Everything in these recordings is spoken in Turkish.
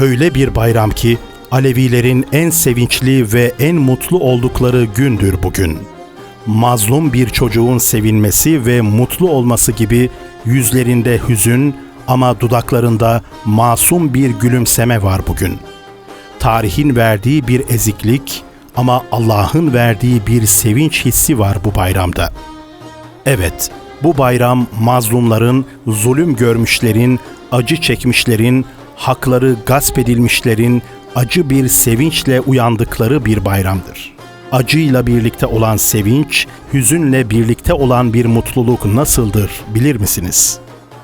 Öyle bir bayram ki Alevilerin en sevinçli ve en mutlu oldukları gündür bugün. Mazlum bir çocuğun sevinmesi ve mutlu olması gibi yüzlerinde hüzün ama dudaklarında masum bir gülümseme var bugün. Tarihin verdiği bir eziklik ama Allah'ın verdiği bir sevinç hissi var bu bayramda. Evet, bu bayram mazlumların, zulüm görmüşlerin, acı çekmişlerin, hakları gasp edilmişlerin acı bir sevinçle uyandıkları bir bayramdır. Acıyla birlikte olan sevinç, hüzünle birlikte olan bir mutluluk nasıldır bilir misiniz?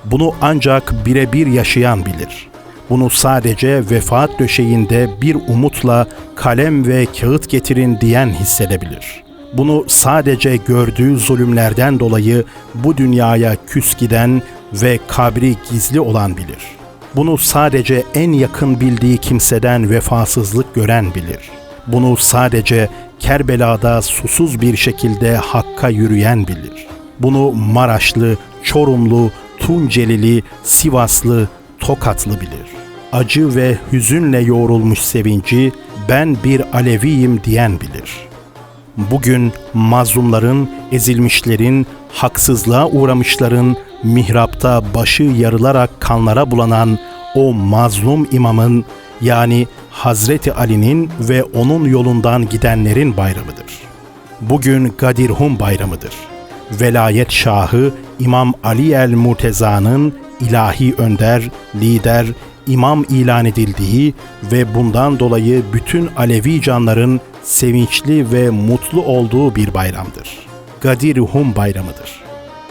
Bunu ancak birebir yaşayan bilir. Bunu sadece vefat döşeğinde bir umutla kalem ve kağıt getirin diyen hissedebilir.'' Bunu sadece gördüğü zulümlerden dolayı bu dünyaya küs giden ve kabri gizli olan bilir. Bunu sadece en yakın bildiği kimseden vefasızlık gören bilir. Bunu sadece Kerbela'da susuz bir şekilde hakka yürüyen bilir. Bunu Maraşlı, Çorumlu, Tuncelili, Sivaslı, Tokatlı bilir. Acı ve hüzünle yoğrulmuş sevinci ben bir Aleviyim diyen bilir.'' Bugün mazlumların, ezilmişlerin, haksızlığa uğramışların mihrapta başı yarılarak kanlara bulanan o mazlum imamın yani Hazreti Ali'nin ve onun yolundan gidenlerin bayramıdır. Bugün Gadirhum bayramıdır. Velayet Şahı İmam Ali el Murteza'nın ilahi önder, lider, imam ilan edildiği ve bundan dolayı bütün Alevi canların sevinçli ve mutlu olduğu bir bayramdır. Gadir Hum bayramıdır.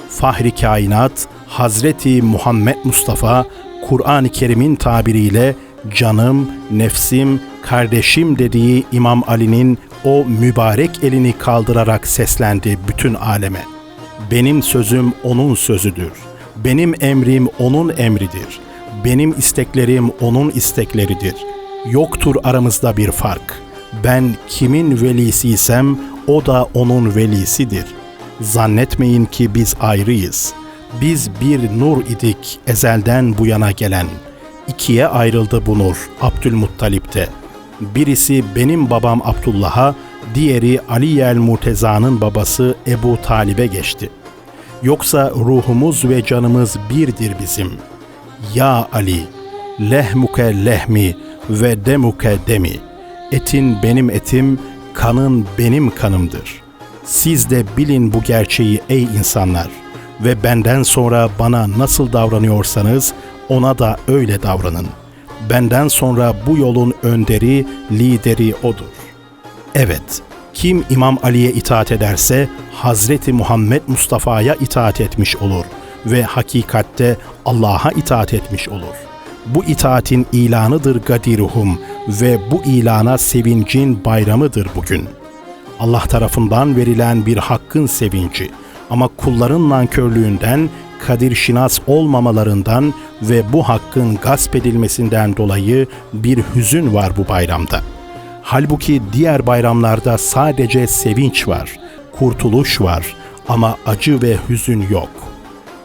Fahri kainat Hazreti Muhammed Mustafa Kur'an-ı Kerim'in tabiriyle canım, nefsim, kardeşim dediği İmam Ali'nin o mübarek elini kaldırarak seslendi bütün aleme. Benim sözüm onun sözüdür. Benim emrim onun emridir. Benim isteklerim onun istekleridir. Yoktur aramızda bir fark. Ben kimin velisiysem o da onun velisidir. Zannetmeyin ki biz ayrıyız. Biz bir nur idik ezelden bu yana gelen. İkiye ayrıldı bu nur Abdülmuttalip'te. Birisi benim babam Abdullah'a, diğeri Ali el Murteza'nın babası Ebu Talib'e geçti. Yoksa ruhumuz ve canımız birdir bizim. Ya Ali, lehmuke lehmi ve demuke demi.'' Etin benim etim, kanın benim kanımdır. Siz de bilin bu gerçeği ey insanlar ve benden sonra bana nasıl davranıyorsanız ona da öyle davranın. Benden sonra bu yolun önderi, lideri odur. Evet, kim İmam Ali'ye itaat ederse Hazreti Muhammed Mustafa'ya itaat etmiş olur ve hakikatte Allah'a itaat etmiş olur.'' Bu itaatin ilanıdır Gadiruhum ve bu ilana sevincin bayramıdır bugün. Allah tarafından verilen bir hakkın sevinci ama kulların nankörlüğünden, kadir şinas olmamalarından ve bu hakkın gasp edilmesinden dolayı bir hüzün var bu bayramda. Halbuki diğer bayramlarda sadece sevinç var, kurtuluş var ama acı ve hüzün yok.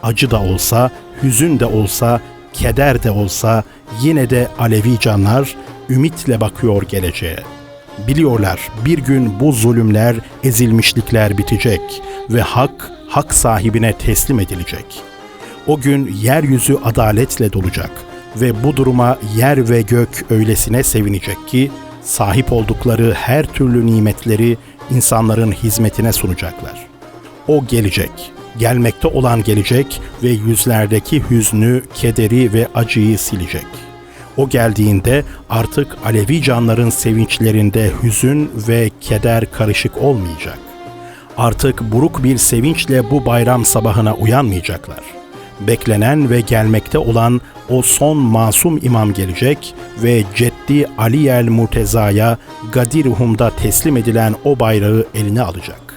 Acı da olsa, hüzün de olsa keder de olsa yine de Alevi canlar ümitle bakıyor geleceğe. Biliyorlar bir gün bu zulümler, ezilmişlikler bitecek ve hak, hak sahibine teslim edilecek. O gün yeryüzü adaletle dolacak ve bu duruma yer ve gök öylesine sevinecek ki sahip oldukları her türlü nimetleri insanların hizmetine sunacaklar. O gelecek gelmekte olan gelecek ve yüzlerdeki hüznü, kederi ve acıyı silecek. O geldiğinde artık Alevi canların sevinçlerinde hüzün ve keder karışık olmayacak. Artık buruk bir sevinçle bu bayram sabahına uyanmayacaklar. Beklenen ve gelmekte olan o son masum imam gelecek ve Ceddi Ali el Murteza'ya Gadirhum'da teslim edilen o bayrağı eline alacak.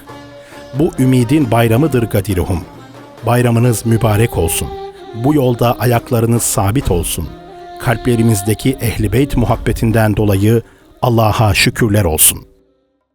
Bu ümidin bayramıdır Gadiruhum. Bayramınız mübarek olsun. Bu yolda ayaklarınız sabit olsun. Kalplerimizdeki ehli beyt muhabbetinden dolayı Allah'a şükürler olsun.''